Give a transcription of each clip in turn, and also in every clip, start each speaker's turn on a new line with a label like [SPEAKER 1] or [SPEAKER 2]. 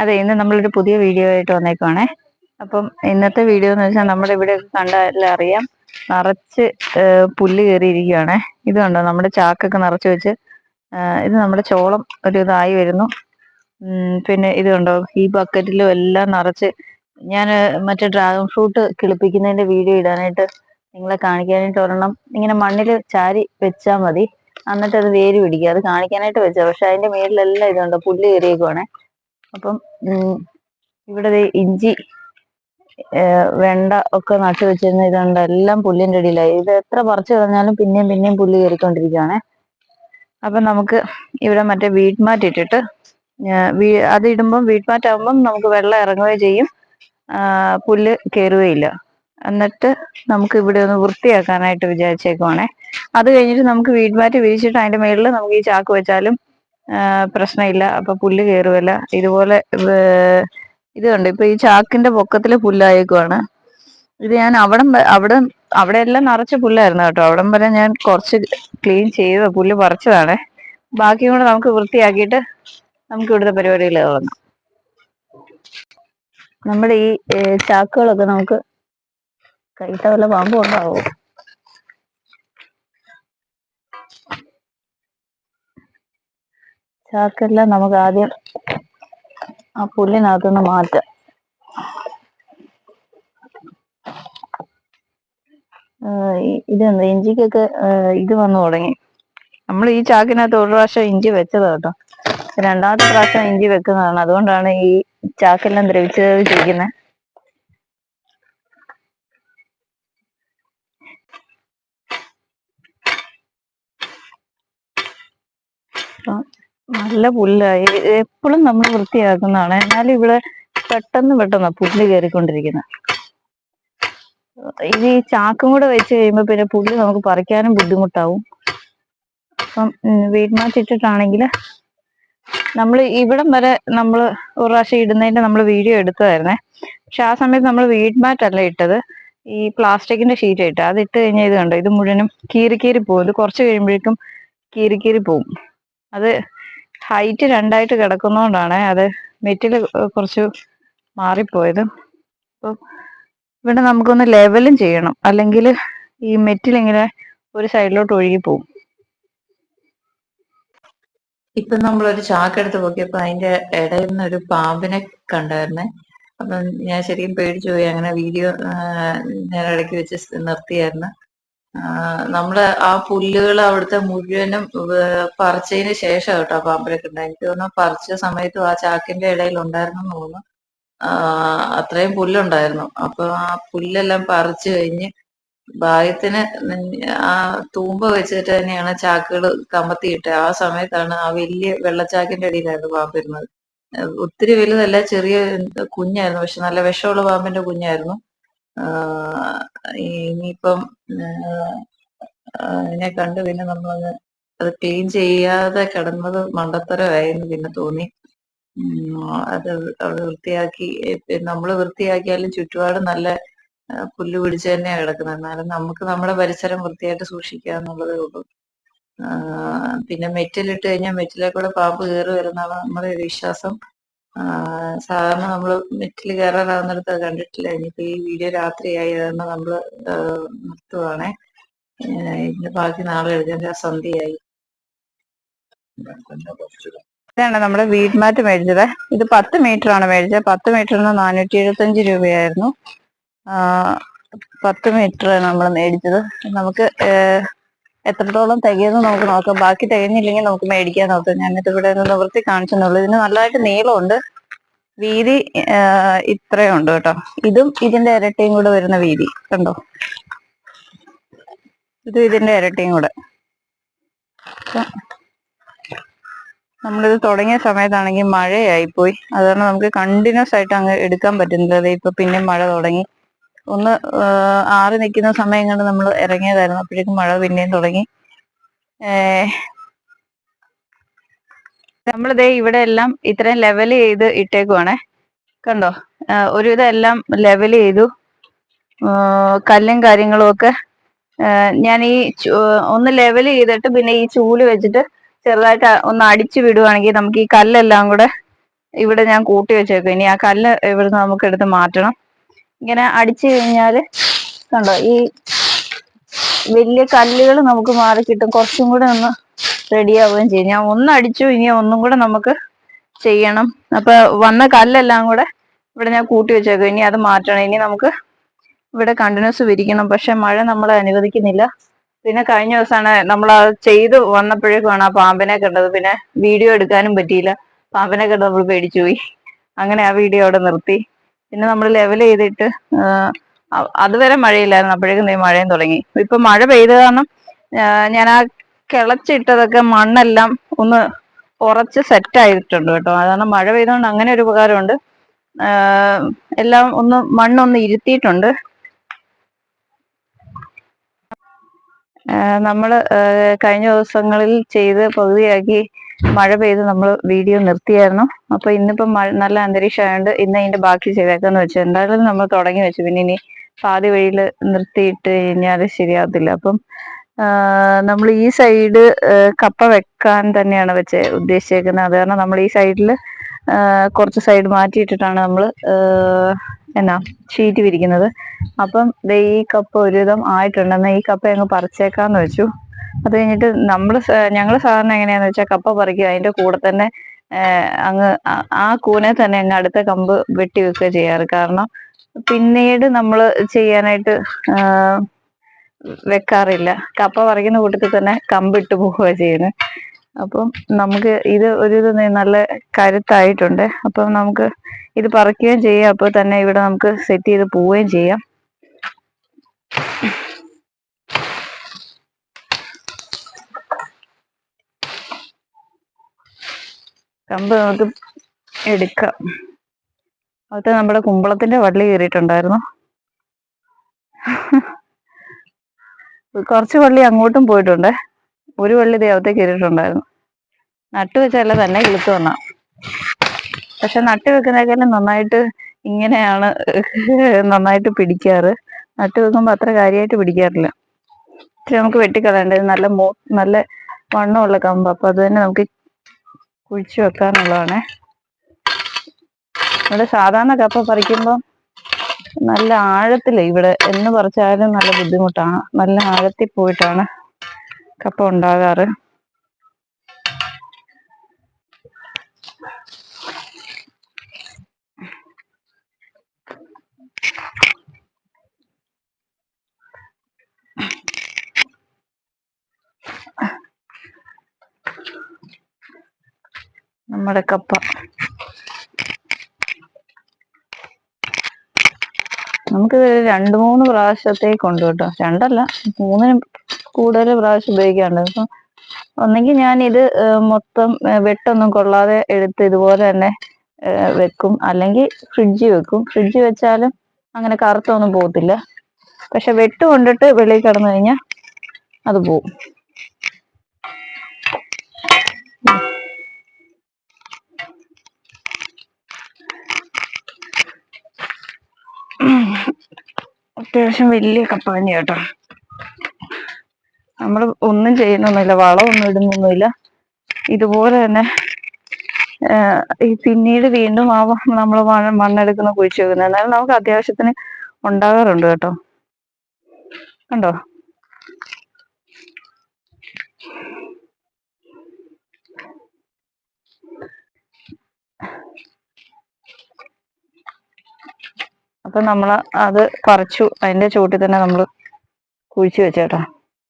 [SPEAKER 1] അതെ ഇന്ന് നമ്മളൊരു പുതിയ വീഡിയോ ആയിട്ട് വന്നേക്കുവാണേ. അപ്പം ഇന്നത്തെ വീഡിയോ എന്ന് വെച്ചാൽ നമ്മുടെ ഇവിടെ കണ്ടാൽ അറിയാം. നിറച്ച് പുല്ല് കയറിയിരിക്കുകയാണേ ഇത് കണ്ടോ? നമ്മുടെ ചാക്കൊക്കെ നിറച്ച് വെച്ച് ഇത് നമ്മുടെ ചോളം ഒരു ഇതായി വരുന്നു. പിന്നെ ഇത് കണ്ടോ? ഈ ബക്കറ്റിലും എല്ലാം നിറച്ച് ഞാൻ മറ്റേ ഡ്രാഗൺ ഫ്രൂട്ട് കിളിപ്പിക്കുന്നതിന്റെ വീഡിയോ ഇടാനായിട്ട് നിങ്ങളെ കാണിക്കാനായിട്ട് ഒരെണ്ണം ഇങ്ങനെ മണ്ണിൽ ചാരി വെച്ചാൽ മതി. എന്നിട്ട് അത് വേര് പിടിക്കുക അത് കാണിക്കാനായിട്ട് വെച്ചാ. പക്ഷെ അതിന്റെ മേളിലെല്ലാം ഇതുണ്ട്? പുല്ല് കയറിയേക്കുവാണേ. അപ്പം ഇവിടെ ഇഞ്ചി വെണ്ട ഒക്കെ നട്ടു വെച്ചിരുന്ന ഇതുണ്ട്. എല്ലാം പുല്ലിന്റെ അടിയിലായി. ഇത് എത്ര പറിച്ചു കളഞ്ഞാലും പിന്നെയും പിന്നെയും പുല്ല് കയറിക്കൊണ്ടിരിക്കുകയാണേ അപ്പം നമുക്ക് ഇവിടെ മറ്റേ വീട്ട് മാറ്റ് ഇട്ടിട്ട് അത് ഇടുമ്പം വീട്ട് മാറ്റ് ആകുമ്പം നമുക്ക് വെള്ളം ഇറങ്ങുകയും ചെയ്യും. പുല്ല് കയറുകയില്ല. എന്നിട്ട് നമുക്ക് ഇവിടെ ഒന്ന് വൃത്തിയാക്കാനായിട്ട് വിചാരിച്ചേക്കുവാണേ. അത് കഴിഞ്ഞിട്ട് നമുക്ക് വീട്ട് മാറ്റ് വിരിച്ചിട്ട് അതിന്റെ മുകളിൽ നമുക്ക് ഈ ചാക്ക് വെച്ചാലും പ്രശ്നമില്ല. അപ്പൊ പുല്ല് കയറുമല്ല ഇതുപോലെ ഇത് കണ്ടു? ഇപ്പൊ ഈ ചാക്കിന്റെ പൊക്കത്തിൽ പുല്ലായേക്കുവാണ്. ഇത് ഞാൻ അവിടം അവിടെ അവിടെ എല്ലാം നിറച്ച പുല്ലായിരുന്നു കേട്ടോ. അവിടം വരെ ഞാൻ കുറച്ച് ക്ലീൻ ചെയ്ത പുല്ല് പറിച്ചതാണ്. ബാക്കിയും കൂടെ നമുക്ക് വൃത്തിയാക്കിയിട്ട് നമുക്ക് ഇവിടുത്തെ പരിപാടികൾ തുടങ്ങാം. നമ്മുടെ ഈ ചാക്കുകളൊക്കെ നമുക്ക് കൈട്ട വല്ല പാമ്പും ഉണ്ടാവോ ചാക്കെല്ലാം നമുക്ക് ആദ്യം ആ പുല്ലിനകത്തുനിന്ന് മാറ്റാം. ഇതെന്താ ഇഞ്ചിക്കൊക്കെ ഇത് വന്നു തുടങ്ങി. നമ്മൾ ഈ ചാക്കിനകത്ത് ഒരു പ്രാവശ്യം ഇഞ്ചി വെച്ചതാ കേട്ടോ. രണ്ടാമത്തെ പ്രാവശ്യം ഇഞ്ചി വെക്കുന്നതാണ്. അതുകൊണ്ടാണ് ഈ ചാക്കെല്ലാം ദ്രവിച്ച് ദ്രവിച്ചിരിക്കുന്നത് അപ്പം നല്ല പുല്ലായി എപ്പോഴും നമ്മൾ വൃത്തിയാക്കുന്നതാണ്. എന്നാലും ഇവിടെ പെട്ടെന്ന് പെട്ടെന്ന് പുല്ല് കയറിക്കൊണ്ടിരിക്കുന്നത് ഇത് ഈ ചാക്കും കൂടെ വെച്ച് കഴിയുമ്പോൾ പിന്നെ പുല്ല് നമുക്ക് പറിക്കാനും ബുദ്ധിമുട്ടാവും. അപ്പം വീട്ടിനകത്തിട്ടിട്ടാണെങ്കിൽ നമ്മൾ ഇവിടം വരെ നമ്മൾ ഒരു പ്രാവശ്യം ഇടുന്നതിന്റെ നമ്മൾ വീഡിയോ എടുത്തതായിരുന്നേ. പക്ഷെ ആ സമയത്ത് നമ്മൾ മാറ്റ് മാറ്റല്ല ഇട്ടത്. ഈ പ്ലാസ്റ്റിക്കിന്റെ ഷീറ്റ് ഇട്ട്. അത് ഇട്ട് കഴിഞ്ഞാൽ ഇത് കണ്ടോ? ഇത് മുഴുവനും കീറി കീറി പോകും. ഇത് കുറച്ച് കഴിയുമ്പോഴേക്കും കീറി കീറി പോകും. അത് ഹൈറ്റ് രണ്ടായിട്ട് കിടക്കുന്നതുകൊണ്ടാണ് അത് മെറ്റിൽ കുറച്ച് മാറിപ്പോയത്. അപ്പം ഇവിടെ നമുക്കൊന്ന് ലെവലും ചെയ്യണം. അല്ലെങ്കിൽ ഈ മെറ്റിൽ ഇങ്ങനെ ഒരു സൈഡിലോട്ട് ഒഴുകി പോകും ഇപ്പൊ നമ്മളൊരു ചാക്കെടുത്ത് നോക്കിയപ്പോ അതിന്റെ ഇടയിൽ നിന്ന് ഒരു പാമ്പിനെ കണ്ടായിരുന്നേ. അപ്പം ഞാൻ ശരിക്കും പേടിച്ചു പോയി. അങ്ങനെ വീഡിയോ ഞാൻ ഇടയ്ക്ക് വെച്ച് നിർത്തിയായിരുന്നു. നമ്മൾ ആ പുല്ലുകൾ അവിടുത്തെ മുഴുവനും പറിച്ചതിന് ശേഷം കേട്ടോ പാമ്പിനെ ഉണ്ടായി എനിക്ക് തോന്നുന്നു പറിച്ച സമയത്തും ആ ചാക്കിന്റെ ഇടയിൽ ഉണ്ടായിരുന്നു തോന്നുന്നു. അത്രയും പുല്ലുണ്ടായിരുന്നു. അപ്പൊ ആ പുല്ലെല്ലാം പറിച്ചു കഴിഞ്ഞ് ഭാഗ്യത്തിന് ആ തൂമ്പ വെച്ചിട്ട് തന്നെയാണ് ചാക്കുകൾ കമ്പത്തിയിട്ട്. ആ സമയത്താണ് ആ വലിയ വെള്ളച്ചാക്കിന്റെ അടിയിലായിരുന്നു പാമ്പ് ഇരുന്നത് ഏഹ് ഒത്തിരി വലുതല്ല ചെറിയ കുഞ്ഞായിരുന്നു. പക്ഷെ നല്ല വിഷമുള്ള പാമ്പിന്റെ കുഞ്ഞായിരുന്നു. ഇനിയിപ്പം അതിനെ കണ്ട് പിന്നെ നമ്മളത് അത് ക്ലീൻ ചെയ്യാതെ കിടന്നത് മണ്ടത്തരമായിരുന്നു പിന്നെ തോന്നി. അത് അവിടെ വൃത്തിയാക്കി നമ്മൾ വൃത്തിയാക്കിയാലും ചുറ്റുപാട് നല്ല പുല്ല് പിടിച്ച് തന്നെയാണ് കിടക്കുന്നത്. എന്നാലും നമുക്ക് നമ്മുടെ പരിസരം വൃത്തിയായിട്ട് സൂക്ഷിക്കുക എന്നുള്ളതേ ഉള്ളൂ. പിന്നെ മെറ്റിലിട്ട് കഴിഞ്ഞാൽ മെറ്റിലെ പാമ്പ് കയറി വരുന്നതാണ് നമ്മുടെ വിശ്വാസം. സാധാരണ നമ്മൾ കയറാനാകുന്നിടത്ത് അത് കണ്ടിട്ടില്ല. ഇനിയിപ്പോ ഈ വീഡിയോ രാത്രിയായി അതുകൊണ്ട് നമ്മൾ നിർത്തുവാണേ. ഇന്ന് ബാക്കി നാളെ എടുക്കാൻ സന്ധ്യയായി. ഇതാണ് നമ്മുടെ വീട്ട് മാറ്റ് മേടിച്ചത്. ഇത് പത്ത് മീറ്റർ ആണ് മേടിച്ചത്. പത്ത് മീറ്ററിന് നാനൂറ്റി എഴുപത്തഞ്ച് രൂപയായിരുന്നു പത്ത് മീറ്റർ നമ്മൾ മേടിച്ചത്. നമുക്ക് എത്രത്തോളം തികയെന്ന് നമുക്ക് നോക്കാം. ബാക്കി തികഞ്ഞില്ലെങ്കിൽ നമുക്ക് മേടിക്കാൻ നോക്കാം. എന്നിട്ട് ഇവിടെ നിന്ന് നിവൃത്തി കാണിച്ചെന്നുള്ളൂ. ഇതിന് നല്ലതായിട്ട് നീളമുണ്ട്. വീതി ഇത്രയുണ്ട് കേട്ടോ. ഇതും ഇതിന്റെ ഇരട്ടിയും കൂടെ വരുന്ന വീതി. കണ്ടോ? ഇതും ഇതിന്റെ ഇരട്ടിയും കൂടെ. നമ്മളിത് തുടങ്ങിയ സമയത്താണെങ്കിൽ മഴയായിപ്പോയി. അതുകാരണം നമുക്ക് കണ്ടിന്യൂസ് ആയിട്ട് അങ്ങ് എടുക്കാൻ പറ്റുന്നില്ല. ഇപ്പൊ പിന്നെ മഴ തുടങ്ങി. ഒന്ന് ആറി നിൽക്കുന്ന സമയം കണ്ട് നമ്മൾ ഇറങ്ങിയതായിരുന്നു. അപ്പോഴേക്കും മഴ പിന്നെയും തുടങ്ങി. നമ്മളിതേ ഇവിടെ എല്ലാം ഇത്രയും ലെവൽ ചെയ്ത് ഇട്ടേക്കുവാണേ. കണ്ടോ? ഒരുവിധം എല്ലാം ലെവൽ ചെയ്തു. കല്ലും കാര്യങ്ങളും ഒക്കെ ഞാൻ ഈ ഒന്ന് ലെവൽ ചെയ്തിട്ട് പിന്നെ ഈ ചൂൽ വെച്ചിട്ട് ചെറുതായിട്ട് ഒന്ന് അടിച്ചു വിടുവാണെങ്കിൽ നമുക്ക് ഈ കല്ലെല്ലാം കൂടെ ഇവിടെ ഞാൻ കൂട്ടി വെച്ചേക്കും. ഇനി ആ കല്ല് ഇവിടുന്ന് നമുക്ക് എടുത്ത് മാറ്റണം. ഇങ്ങനെ അടിച്ചു കഴിഞ്ഞാൽ കണ്ടോ ഈ വലിയ കല്ലുകൾ നമുക്ക് മാറി കിട്ടും. കുറച്ചും കൂടെ ഒന്ന് റെഡി ആവുകയും ചെയ്യും. ഞാൻ ഒന്ന് അടിച്ചു ഇനി ഒന്നും കൂടെ നമുക്ക് ചെയ്യണം. അപ്പൊ വന്ന കല്ലെല്ലാം കൂടെ ഇവിടെ ഞാൻ കൂട്ടി വെച്ചേക്കും. ഇനി അത് മാറ്റണം. ഇനി നമുക്ക് ഇവിടെ കണ്ടിന്യൂസ് വിരിക്കണം. പക്ഷെ മഴ നമ്മളെ അനുവദിക്കുന്നില്ല. പിന്നെ കഴിഞ്ഞ ദിവസമാണ് നമ്മൾ അത് ചെയ്ത് വന്നപ്പോഴേക്കുമാണ് ആ പാമ്പിനെ കണ്ടത്. പിന്നെ വീഡിയോ എടുക്കാനും പറ്റിയില്ല. പാമ്പിനെ കണ്ട് നമ്മൾ പേടിച്ചു പോയി. അങ്ങനെ ആ വീഡിയോ അവിടെ നിർത്തി. പിന്നെ നമ്മൾ ലെവൽ ചെയ്തിട്ട് അതുവരെ മഴയില്ലായിരുന്നു. അപ്പോഴേക്കും മഴയും തുടങ്ങി. ഇപ്പൊ മഴ പെയ്ത കാരണം ഞാൻ ആ കിളച്ചിട്ടതൊക്കെ മണ്ണെല്ലാം ഒന്ന് ഉറച്ച് സെറ്റ് ആയിട്ടുണ്ട് കേട്ടോ. അതാണ് മഴ പെയ്തുകൊണ്ട് അങ്ങനെ ഒരു ഉപകാരമുണ്ട്. എല്ലാം ഒന്ന് മണ്ണൊന്ന് ഇരുത്തിയിട്ടുണ്ട്. നമ്മൾ കഴിഞ്ഞ ദിവസങ്ങളിൽ ചെയ്ത് പകുതിയാക്കി മഴ പെയ്ത് നമ്മൾ വീഡിയോ നിർത്തിയായിരുന്നു. അപ്പൊ ഇന്നിപ്പം മഴ നല്ല അന്തരീക്ഷം ആയതുകൊണ്ട് ഇന്ന് അതിന്റെ ബാക്കി ചെയ്തേക്കാന്ന് വെച്ചു. എന്തായാലും നമ്മൾ തുടങ്ങി വെച്ചു. പിന്നെ ഇനി പാതി വഴിയിൽ നിർത്തിയിട്ട് കഴിഞ്ഞാൽ ശരിയാവത്തില്ല. അപ്പം നമ്മൾ ഈ സൈഡ് കപ്പ വെക്കാൻ തന്നെയാണ് വെച്ച് ഉദ്ദേശിച്ചേക്കുന്നത് അത് കാരണം നമ്മൾ ഈ സൈഡിൽ കുറച്ച് സൈഡ് മാറ്റിയിട്ടിട്ടാണ് നമ്മൾ എന്നാ ഷീറ്റ് വിരിക്കുന്നത്. അപ്പം ഈ കപ്പ ഒരുവിധം ആയിട്ടുണ്ടെന്ന് ഈ കപ്പ അങ്ങ് പറിച്ചേക്കാന്ന് വെച്ചു. അത് കഴിഞ്ഞിട്ട് നമ്മൾ ഞങ്ങൾ സാധാരണ എങ്ങനെയാന്ന് വെച്ചാൽ കപ്പ പറിക്കുക അതിന്റെ കൂടെ തന്നെ അങ്ങ് ആ- കൂനെ തന്നെ അങ്ങ് അടുത്ത കമ്പ് വെട്ടി വെക്കുക ചെയ്യാറ്. കാരണം പിന്നീട് നമ്മൾ ചെയ്യാനായിട്ട് വെക്കാറില്ല. കപ്പ പറിക്കുന്ന കൂട്ടത്തിൽ തന്നെ കമ്പ് ഇട്ട് പോവുക ചെയ്യുന്നത്. അപ്പം നമുക്ക് ഇത് ഒരു ഇത് നല്ല കരുത്തായിട്ടുണ്ട്. അപ്പം നമുക്ക് ഇത് പറിക്കുകയും ചെയ്യാം. അപ്പോൾ തന്നെ ഇവിടെ നമുക്ക് സെറ്റ് ചെയ്ത് പോവുകയും ചെയ്യാം. കമ്പ് നമുക്ക് എടുക്കാം. അത് നമ്മുടെ കുമ്പളത്തിന്റെ വള്ളി കയറിയിട്ടുണ്ടായിരുന്നു. കുറച്ച് വള്ളി അങ്ങോട്ടും പോയിട്ടുണ്ട്. ഒരു വള്ളി ദൈവത്തെ കയറിയിട്ടുണ്ടായിരുന്നു. നട്ടു വെച്ചല്ല തന്നെ കിളുത്ത് വന്ന. പക്ഷെ നട്ടു വെക്കുന്നേക്കാളും നന്നായിട്ട് ഇങ്ങനെയാണ് നന്നായിട്ട് പിടിക്കാറ്. നട്ടു വെക്കുമ്പോൾ അത്ര കാര്യമായിട്ട് പിടിക്കാറില്ല. ഇച്ചിരി നമുക്ക് വെട്ടിക്കളയേണ്ടത് നല്ല മോ നല്ല വണ്ണമുള്ള കമ്പ്. അപ്പൊ അത് തന്നെ നമുക്ക് കുഴിച്ചു വെക്കാനുള്ളതാണേ. ഇവിടെ സാധാരണ കപ്പ പറിക്കുമ്പോൾ നല്ല ആഴത്തിൽ ഇവിടെ എന്ന് പറിച്ചാലും നല്ല ബുദ്ധിമുട്ടാണ്. നല്ല ആഴത്തിൽ പോയിട്ടാണ് കപ്പ ഉണ്ടാകാറ്. നമ്മുടെ കപ്പ. നമുക്ക് രണ്ട് മൂന്ന് പ്രാവശ്യത്തേക്ക് ഉണ്ട് കേട്ടോ. രണ്ടല്ല മൂന്നിന് കൂടുതൽ പ്രാവശ്യം ഉപയോഗിക്കാറുണ്ട്. അപ്പം ഒന്നെങ്കിൽ ഞാൻ ഇത് മൊത്തം വെട്ടൊന്നും കൊള്ളാതെ എടുത്ത് ഇതുപോലെ തന്നെ വെക്കും. അല്ലെങ്കിൽ ഫ്രിഡ്ജിൽ വെക്കും. ഫ്രിഡ്ജിൽ വെച്ചാലും അങ്ങനെ കറുത്തൊന്നും പോകത്തില്ല. പക്ഷെ വെട്ട് കൊണ്ടിട്ട് വെളിയിൽ കിടന്നു കഴിഞ്ഞാൽ അത് പോവും. അത്യാവശ്യം വലിയ കപ്പ തന്നെ കേട്ടോ. നമ്മൾ ഒന്നും ചെയ്യുന്നൊന്നുമില്ല വളമൊന്നും ഇടുന്നൊന്നുമില്ല. ഇതുപോലെ തന്നെ ഈ പിന്നീട് വീണ്ടും ആ നമ്മൾ മണ്ണെടുക്കുന്ന കുഴിച്ചു വെക്കുന്നത്. എന്നാലും നമുക്ക് അത്യാവശ്യത്തിന് ഉണ്ടാകാറുണ്ട് കേട്ടോ. കണ്ടോ? അപ്പൊ നമ്മൾ അത് പറിച്ചു അതിന്റെ ചുവട്ടിൽ തന്നെ നമ്മൾ കുഴിച്ചു വെച്ചേട്ടോ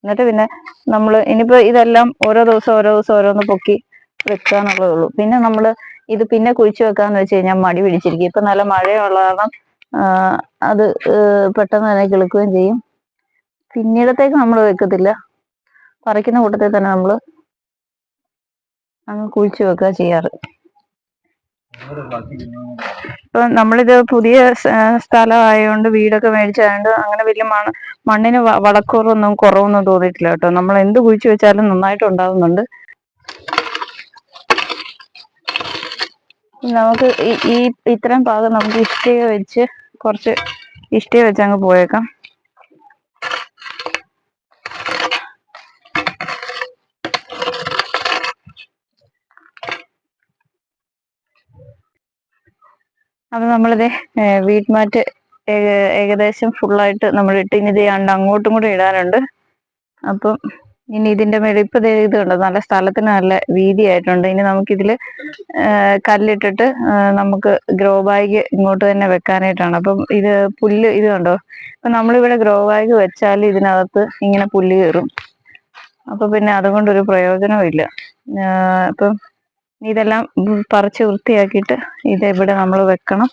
[SPEAKER 1] എന്നിട്ട് പിന്നെ നമ്മൾ ഇനിയിപ്പോ ഇതെല്ലാം ഓരോ ദിവസം ഓരോ ദിവസം ഓരോന്ന് പൊക്കി വെക്കാന്നുള്ളതേ ഉള്ളൂ. പിന്നെ നമ്മൾ ഇത് പിന്നെ കുഴിച്ചു വെക്കാന്ന് വെച്ച് കഴിഞ്ഞാൽ മടി പിടിച്ചിരിക്കും. ഇപ്പൊ നല്ല മഴയുള്ള കാരണം അത് പെട്ടെന്ന് തന്നെ കിളുക്കുകയും ചെയ്യും. പിന്നീടത്തേക്ക് നമ്മൾ വെക്കത്തില്ല. പറിക്കുന്ന കൂട്ടത്തിൽ തന്നെ നമ്മൾ അങ്ങ് കുഴിച്ചു വെക്കുക ചെയ്യാറ്. ഇപ്പൊ നമ്മളിത് പുതിയ സ്ഥലമായതുകൊണ്ട് വീടൊക്കെ മേടിച്ചായതുകൊണ്ട് അങ്ങനെ വലിയ മണ്ണ് മണ്ണിന് വളക്കൂറൊന്നും കുറവൊന്നും തോന്നിയിട്ടില്ല കേട്ടോ. നമ്മൾ എന്ത് കുഴിച്ചു വെച്ചാലും നന്നായിട്ട് ഉണ്ടാവുന്നുണ്ട് നമുക്ക് ഈ ഇത്രയും ഭാഗം നമുക്ക് ഇഷ്ടിക വെച്ച് കുറച്ച് ഇഷ്ടിക വെച്ച് അങ്ങ് പോയേക്കാം. അപ്പൊ നമ്മളിത് വീട്ട്മാറ്റ് ഏക- ഏകദേശം ഫുള്ളായിട്ട് നമ്മൾ ഇട്ട് ഇനി കണ്ട് അങ്ങോട്ടും കൂടി ഇടാനുണ്ട്. അപ്പം ഇനി ഇതിന്റെ ഇപ്പൊ ദേ ഇത് കണ്ടോ നല്ല സ്ഥലത്തിന് നല്ല വീതിയായിട്ടുണ്ട്. ഇനി നമുക്കിതിൽ കല്ലിട്ടിട്ട് നമുക്ക് ഗ്രോ ബാഗ് ഇങ്ങോട്ട് തന്നെ വെക്കാനായിട്ടാണ്. അപ്പം ഇത് പുല്ല് ഇത് കണ്ടോ? അപ്പൊ നമ്മളിവിടെ ഗ്രോ ബാഗ് വെച്ചാൽ ഇതിനകത്ത് ഇങ്ങനെ പുല്ല് കയറും. അപ്പൊ പിന്നെ അതുകൊണ്ടൊരു പ്രയോജനവും ഇല്ല. അപ്പം ഇതെല്ലാം പറിച്ച് വൃത്തിയാക്കിയിട്ട് ഇത് ഇവിടെ നമ്മൾ വെക്കണം.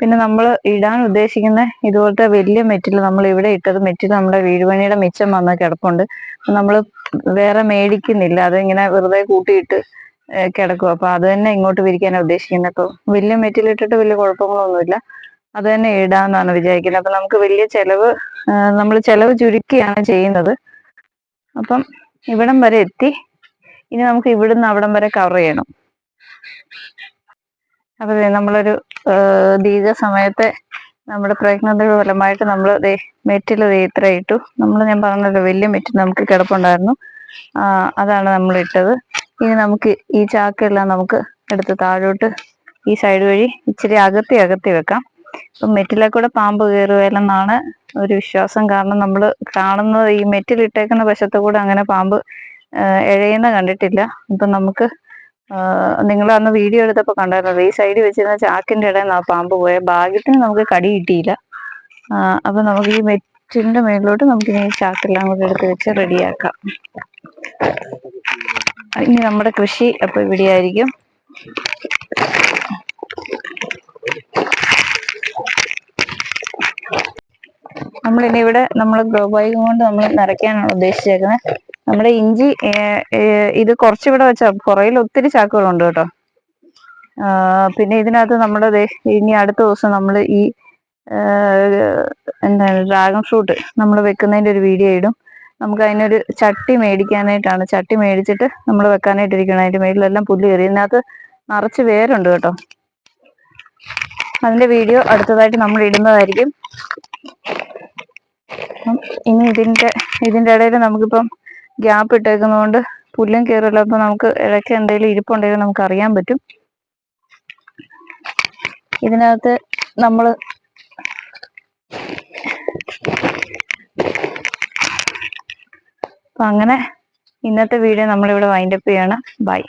[SPEAKER 1] പിന്നെ നമ്മൾ ഇടാൻ ഉദ്ദേശിക്കുന്ന ഇതുപോലത്തെ വലിയ മെറ്റിൽ നമ്മൾ ഇവിടെ ഇട്ടത് മെറ്റിൽ നമ്മുടെ വീടുപണിയുടെ മിച്ചം വന്ന് കിടപ്പുണ്ട്. നമ്മൾ വേറെ മേടിക്കുന്നില്ല. അതിങ്ങനെ വെറുതെ കൂട്ടിയിട്ട് കിടക്കും. അപ്പൊ അത് തന്നെ ഇങ്ങോട്ട് വിരിക്കാനാണ് ഉദ്ദേശിക്കുന്നത് അപ്പൊ വലിയ മെറ്റിൽ ഇട്ടിട്ട് വലിയ കുഴപ്പങ്ങളൊന്നുമില്ല. അത് തന്നെ ഇടാന്നാണ് വിചാരിക്കുന്നത്. അപ്പൊ നമുക്ക് വലിയ ചെലവ് നമ്മൾ ചെലവ് ചുരുക്കിയാണ് ചെയ്യുന്നത്. അപ്പം ഇവിടം വരെ എത്തി. ഇനി നമുക്ക് ഇവിടുന്ന് അവിടം വരെ കവർ ചെയ്യണം. അപ്പൊ നമ്മളൊരു ദീർഘ സമയത്തെ നമ്മുടെ പ്രയത്നത്തിന്റെ ഫലമായിട്ട് നമ്മൾ മെറ്റിൽ ഇത്ര ഇട്ടു. നമ്മൾ ഞാൻ പറഞ്ഞല്ലോ വലിയ മെറ്റിൽ നമുക്ക് കിടപ്പുണ്ടായിരുന്നു. അതാണ് നമ്മൾ ഇട്ടത്. ഇനി നമുക്ക് ഈ ചാക്കെല്ലാം നമുക്ക് എടുത്ത് താഴോട്ട് ഈ സൈഡ് വഴി ഇച്ചിരി അകത്തി അകത്തി വെക്കാം. അപ്പം മെറ്റിലെ കൂടെ പാമ്പ് കയറുകയില്ലെന്നാണ് ഒരു വിശ്വാസം. കാരണം നമ്മൾ കാണുന്നത് ഈ മെറ്റിലിട്ടേക്കുന്ന വശത്ത് കൂടെ അങ്ങനെ പാമ്പ് ഇഴയുന്ന കണ്ടിട്ടില്ല. അപ്പം നമുക്ക് നിങ്ങൾ അന്ന് വീഡിയോ എടുത്തപ്പോൾ കണ്ടായിരുന്നു. ഈ സൈഡിൽ വെച്ചിരുന്ന ചാക്കിന്റെ ഇടയിൽ നിന്ന് ആ പാമ്പ് പോയ. ഭാഗ്യത്തിന് നമുക്ക് കടി കിട്ടിയില്ല. അപ്പം നമുക്ക് ഈ മെറ്റിന്റെ മേളിലോട്ട് നമുക്ക് ഇനി ചാക്കെല്ലാം കൂടെ എടുത്ത് വെച്ച് റെഡിയാക്കാം. ഇനി നമ്മുടെ കൃഷി അപ്പോൾ ഇവിടെ ആയിരിക്കും നമ്മൾ ഇനി ഇവിടെ നമ്മൾ ഗ്രോ ബാഗ് കൊണ്ട് നമ്മൾ നിറയ്ക്കാനാണ് ഉദ്ദേശിച്ചേക്കുന്നത് നമ്മുടെ ഇഞ്ചി ഇത് കുറച്ചിവിടെ വെച്ച പുറയിൽ ഒത്തിരി ചാക്കുകളുണ്ട് കേട്ടോ. പിന്നെ ഇതിനകത്ത് നമ്മൾ ഇനി അടുത്ത ദിവസം നമ്മൾ ഈ എന്താണ് ഡ്രാഗൺ ഫ്രൂട്ട് നമ്മൾ വെക്കുന്നതിന്റെ ഒരു വീഡിയോ ഇടും. നമുക്ക് അതിനൊരു ചട്ടി മേടിക്കാനായിട്ടാണ്. ചട്ടി മേടിച്ചിട്ട് നമ്മൾ വെക്കാനായിട്ടിരിക്കണം. അതിന്റെ മേളിലെല്ലാം പുല്ല് കയറി. ഇതിനകത്ത് നിറച്ച് വേരുണ്ട് കേട്ടോ. അതിന്റെ വീഡിയോ അടുത്തതായിട്ട് നമ്മൾ ഇടുന്നതായിരിക്കും. ഇനി ഇതിന്റെ ഇതിന്റെ ഇടയിൽ നമുക്കിപ്പം ഗ്യാപ്പ് ഇട്ടേക്കുന്നതുകൊണ്ട് പുല്ലും കയറില്ല അപ്പൊ നമുക്ക് ഇടയ്ക്ക് എന്തെങ്കിലും ഇരിപ്പുണ്ടെങ്കിൽ നമുക്ക് അറിയാൻ പറ്റും. ഇതിനകത്ത് നമ്മൾ അങ്ങനെ ഇന്നത്തെ വീഡിയോ നമ്മളിവിടെ വൈൻഡപ്പ് ചെയ്യണം. ബൈ